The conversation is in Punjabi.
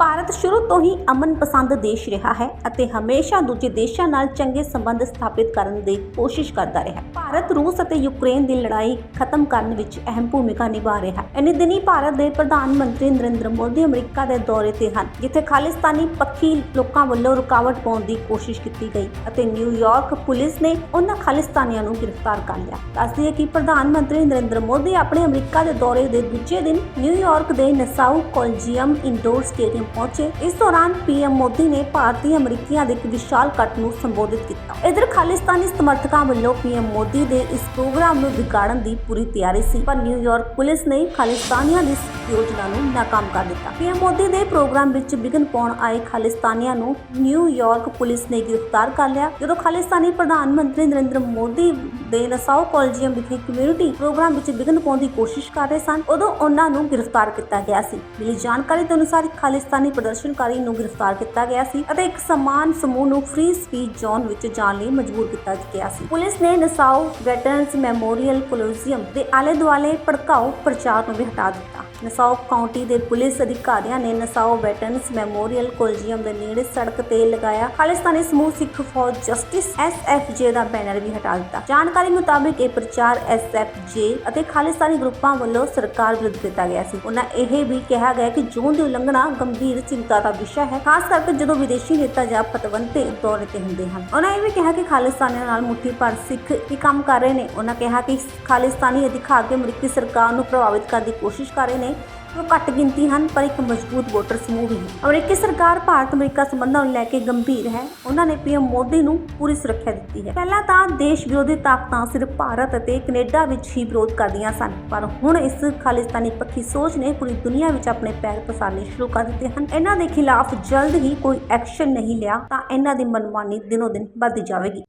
পাঁচ ਭਾਰਤ ਸ਼ੁਰੂ ਤੋਂ ਹੀ ਅਮਨ ਪਸੰਦ ਦੇਸ਼ ਰਿਹਾ ਹੈ ਅਤੇ ਹਮੇਸ਼ਾ ਦੂਜੇ ਦੇਸ਼ਾਂ ਨਾਲ ਚੰਗੇ ਸੰਬੰਧ ਸਥਾਪਿਤ ਕਰਨ ਦੀ ਕੋਸ਼ਿਸ਼ ਕਰਦਾ ਰਿਹਾ। ਹੈ ਭਾਰਤ, ਰੂਸ ਅਤੇ ਯੂਕਰੇਨ ਦੀ ਲੜਾਈ ਖਤਮ ਕਰਨ ਵਿੱਚ ਅਹਿਮ ਭੂਮਿਕਾ ਨਿਭਾ ਰਿਹਾ। ਹੈ ਇਨੀ ਦਿਨੀ ਭਾਰਤ ਦੇ ਪ੍ਰਧਾਨ ਮੰਤਰੀ ਨਰਿੰਦਰ ਮੋਦੀ ਅਮਰੀਕਾ ਦੇ ਦੌਰੇ ਤੇ ਹਨ, ਜਿੱਥੇ ਖਾਲਿਸਤਾਨੀ ਪੱਖੀ ਲੋਕਾਂ ਵੱਲੋਂ ਰੁਕਾਵਟ ਪਾਉਣ ਦੀ ਕੋਸ਼ਿਸ਼ ਕੀਤੀ ਗਈ ਅਤੇ ਨਿਊਯਾਰਕ ਪੁਲਿਸ ਨੇ ਉਹਨਾਂ ਖਾਲਿਸਤਾਨੀਆਂ ਨੂੰ ਗ੍ਰਿਫਤਾਰ ਕਰ ਲਿਆ। ਦੱਸਦੀ ਹੈ ਕਿ ਪ੍ਰਧਾਨ ਮੰਤਰੀ ਨਰਿੰਦਰ ਮੋਦੀ ਆਪਣੇ ਅਮਰੀਕਾ ਦੇ ਦੌਰੇ ਦੇ ਦੂਜੇ ਦਿਨ ਨਿਊਯਾਰਕ ਦੇ ਨਸਾਊ ਕੋਲਜੀਅਮ ਇੰਡੋਰ ਸਟੇਡੀਅਮ ਪਹੁੰਚ ਇਸ ਦੌਰਾਨ ਪੀਐਮ ਮੋਦੀ ਨੇ ਭਾਰਤੀ ਅਮਰੀਕੀਆਂ ਦੇ ਇੱਕ ਵਿਸ਼ਾਲ ਇਕੱਠ ਨੂੰ ਸੰਬੋਧਿਤ ਕੀਤਾ। ਇਧਰ ਖਾਲਿਸਤਾਨੀ ਸਮਰਥਕਾਂ ਵੱਲੋਂ ਪੀਐਮ ਮੋਦੀ ਦੇ ਇਸ ਪ੍ਰੋਗਰਾਮ ਨੂੰ ਵਿਗਾੜਨ ਦੀ ਪੂਰੀ ਤਿਆਰੀ ਸੀ, ਪਰ ਨਿਊਯਾਰਕ ਪੁਲਿਸ ਨੇ ਖਾਲਿਸਤਾਨੀਆਂ ਦੀ ਯੋਜਨਾ ਨੂੰ ਨਾਕਾਮ ਕਰ ਦਿੱਤਾ। ਪੀਐਮ ਮੋਦੀ ਦੇ ਪ੍ਰੋਗਰਾਮ ਵਿੱਚ ਵਿਘਨ ਪਾਉਣ ਆਏ ਖਾਲਿਸਤਾਨੀਆਂ ਨੂੰ ਨਿਊਯਾਰਕ ਪੁਲਿਸ ਨੇ ਗ੍ਰਿਫਤਾਰ ਕਰ ਲਿਆ। ਜਦੋਂ ਖਾਲਿਸਤਾਨੀ ਪ੍ਰਧਾਨ ਮੰਤਰੀ ਨਰਿੰਦਰ ਮੋਦੀ ਦੇ ਨਸਾਓ ਕੋਲਜੀਅਮ ਵਿਖੇ ਕਮਿਊਨਿਟੀ ਪ੍ਰੋਗਰਾਮ ਵਿੱਚ ਵਿਘਨ ਪਾਉਣ ਦੀ ਕੋਸ਼ਿਸ਼ ਕਰ ਰਹੇ ਸਨ, ਉਦੋਂ ਉਹਨਾਂ ਨੂੰ ਗ੍ਰਿਫਤਾਰ ਕੀਤਾ ਗਿਆ ਸੀ। ਮਿਲੀ ਜਾਣਕਾਰੀ ਦੇ ਅਨੁਸਾਰ ਇੱਕ ਖਾਲਿਸਤਾਨੀ ਪ੍ਰਦਰਸ਼ਨਕਾਰੀ ਨੂੰ ਗ੍ਰਿਫਤਾਰ ਕੀਤਾ ਗਿਆ ਸੀ ਅਤੇ ਇੱਕ ਸਮਾਨ ਸਮੂਹ ਨੂੰ ਫ੍ਰੀ ਸਪੀਚ ਜ਼ੋਨ ਵਿੱਚ ਜਾਣ ਲਈ ਮਜਬੂਰ ਕੀਤਾ ਗਿਆ ਸੀ। ਪੁਲਿਸ ਨੇ ਨਸਾਓ ਵੈਟਰਨਸ ਮੈਮੋਰੀਅਲ ਕੋਲੋਸੀਅਮ ਦੇ ਆਲੇ ਦੁਆਲੇ ਭੜਕਾਊ ਪ੍ਰਚਾਰ ਨੂੰ ਵੀ ਹਟਾ ਦਿੱਤਾ। ਨਸਾਓ ਕਾਉਂਟੀ ਦੇ ਪੁਲਿਸ ਅਧਿਕਾਰੀਆਂ ਨੇ ਨਸਾਓ ਵੈਟਰਨਸ ਮੈਮੋਰੀਅਲ ਕੋਲਜੀਅਮ ਦੇ ਨੇੜੇ ਸੜਕ ਤੇ ਲਗਾਇਆ ਖਾਲਿਸਤਾਨੀ ਸਮੂਹ ਸਿੱਖ ਫੌਜ ਜਸਟਿਸ ਐਸਐਫਜੇ ਦਾ ਬੈਨਰ ਵੀ ਹਟਾ ਦਿੱਤਾ। ਜਾਣਕਾਰੀ ਮੁਤਾਬਿਕ ਇਹ ਪ੍ਰਚਾਰ ਐਸਐਫਜੇ ਅਤੇ ਖਾਲਿਸਤਾਨੀ ਗਰੁੱਪਾਂ ਵੱਲੋਂ ਸਰਕਾਰ ਵਿਰੁੱਧ ਕੀਤਾ ਗਿਆ ਸੀ। ਉਹਨਾਂ ਇਹ ਵੀ ਕਿਹਾ ਗਿਆ ਕਿ ਜ਼ੋਨ ਦੀ ਉਲੰਘਣਾ ਗੰਭੀਰ ਚਿੰਤਾ ਦਾ ਵਿਸ਼ਾ ਹੈ, ਖਾਸ ਕਰਕੇ ਜਦੋਂ ਵਿਦੇਸ਼ੀ ਨੇਤਾ ਜਾਂ ਪਤਵੰਤੇ ਦੌਰੇ ਤੇ ਹੁੰਦੇ ਹਨ। ਉਹਨਾਂ ਇਹ ਵੀ ਕਿਹਾ ਕਿ ਖਾਲਿਸਤਾਨੀਆਂ ਨਾਲ ਮੁੱਠੀ ਭਰ ਸਿੱਖ ਹੀ ਕੰਮ ਕਰ ਰਹੇ ਨੇ। ਉਹਨਾਂ ਕਿਹਾ ਕਿ ਖਾਲਿਸਤਾਨੀ ਅਧਿਕਾਰ ਕੇ ਅਮਰੀਕੀ ਸਰਕਾਰ ਨੂੰ ਪ੍ਰਭਾਵਿਤ ਕਰਨ ਦੀ ਕੋਸ਼ਿਸ਼ ਕਰ ਰਹੇ ਨੇ। ਉਹ ਘੱਟ ਗਿਣਤੀ ਹਨ, ਪਰ ਇੱਕ ਮਜ਼ਬੂਤ ਵੋਟਰ ਸਮੂਹ ਵੀ ਹੈ। ਅਮਰੀਕੀ ਸਰਕਾਰ ਭਾਰਤ, ਅਮਰੀਕਾ ਸੰਬੰਧਾਂ ਨੂੰ ਲੈ ਕੇ ਗੰਭੀਰ ਹੈ। ਉਹਨਾਂ ਨੇ ਪੀਐਮ ਮੋਦੀ ਨੂੰ ਪੂਰੀ ਸੁਰੱਖਿਆ ਦਿੱਤੀ ਹੈ। ਪਹਿਲਾਂ ਤਾਂ ਦੇਸ਼ ਵਿਰੋਧੀ ਤਾਕਤਾਂ ਸਿਰਫ ਭਾਰਤ ਅਤੇ ਕੈਨੇਡਾ ਵਿੱਚ ਹੀ ਵਿਰੋਧ ਕਰਦੀਆਂ ਸਨ, ਪਰ ਹੁਣ ਇਸ ਖਾਲਿਸਤਾਨੀ ਪੱਖੀ ਸੋਚ ਨੇ ਪੂਰੀ ਦੁਨੀਆ ਵਿੱਚ ਆਪਣੇ ਪੈਰ ਪਸਾਰਨੇ ਸ਼ੁਰੂ ਕਰ ਦਿੱਤੇ ਹਨ। ਇਹਨਾਂ ਦੇ ਖਿਲਾਫ ਜਲਦ ਹੀ ਕੋਈ ਐਕਸ਼ਨ ਨਹੀਂ ਲਿਆ ਤਾਂ ਇਹਨਾਂ ਦੀ ਮਨਮਾਨੀ ਦਿਨੋ ਦਿਨ ਵੱਧਦੀ ਜਾਵੇਗੀ।